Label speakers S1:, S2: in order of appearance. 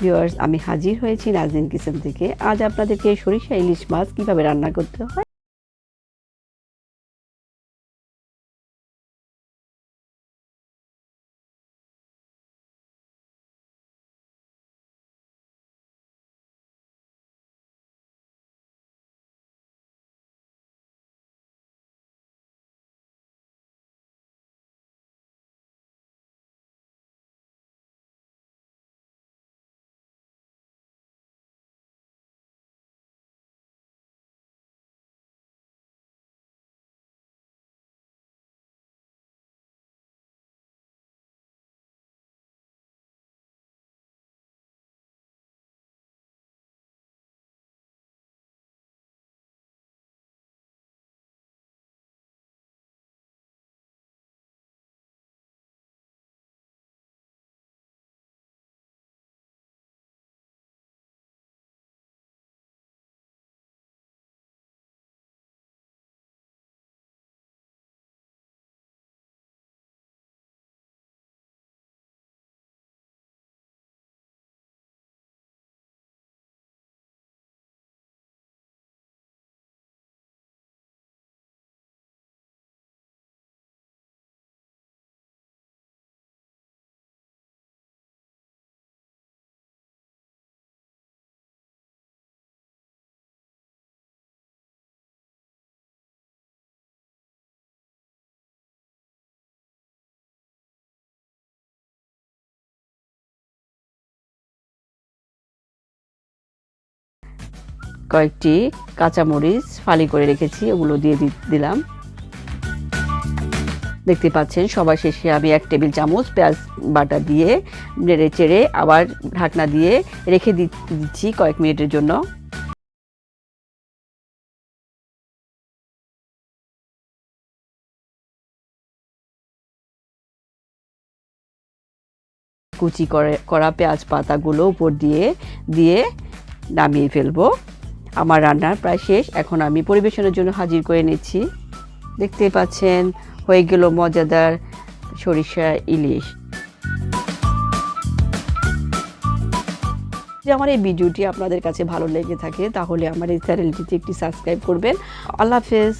S1: Viewers আমি হাজির হয়েছি নাজনীন কিচেন থেকে। আজ আপনাদেরকে সরিষা ইলিশ মাছ কীভাবে রান্না করতে হয় কয়েকটি কাঁচামরিচ ফালি করে রেখেছি, ওগুলো দিয়ে দিলাম। দেখতে পাচ্ছেন, সবার শেষে আমি এক টেবিল চামচ পেঁয়াজ বাটা দিয়ে নেড়ে চেড়ে আবার ঢাকনা দিয়ে রেখে দিচ্ছি কয়েক মিনিটের জন্য। কুচি করে করা পেঁয়াজ পাতাগুলো উপর দিয়ে দিয়ে নামিয়ে ফেলব। আমার রান্না প্রায় শেষ। এখন আমি পরিবেশনের জন্য হাজির করে নিচ্ছি। দেখতে পাচ্ছেন, হয়ে গেল মজাদার সরিষা ইলিশ। যদি আমার এই ভিডিওটি আপনাদের কাছে ভালো লেগে থাকে, তাহলে আমার এই চ্যানেলটিতে একটি সাবস্ক্রাইব করবেন। আল্লাহ হাফেজ।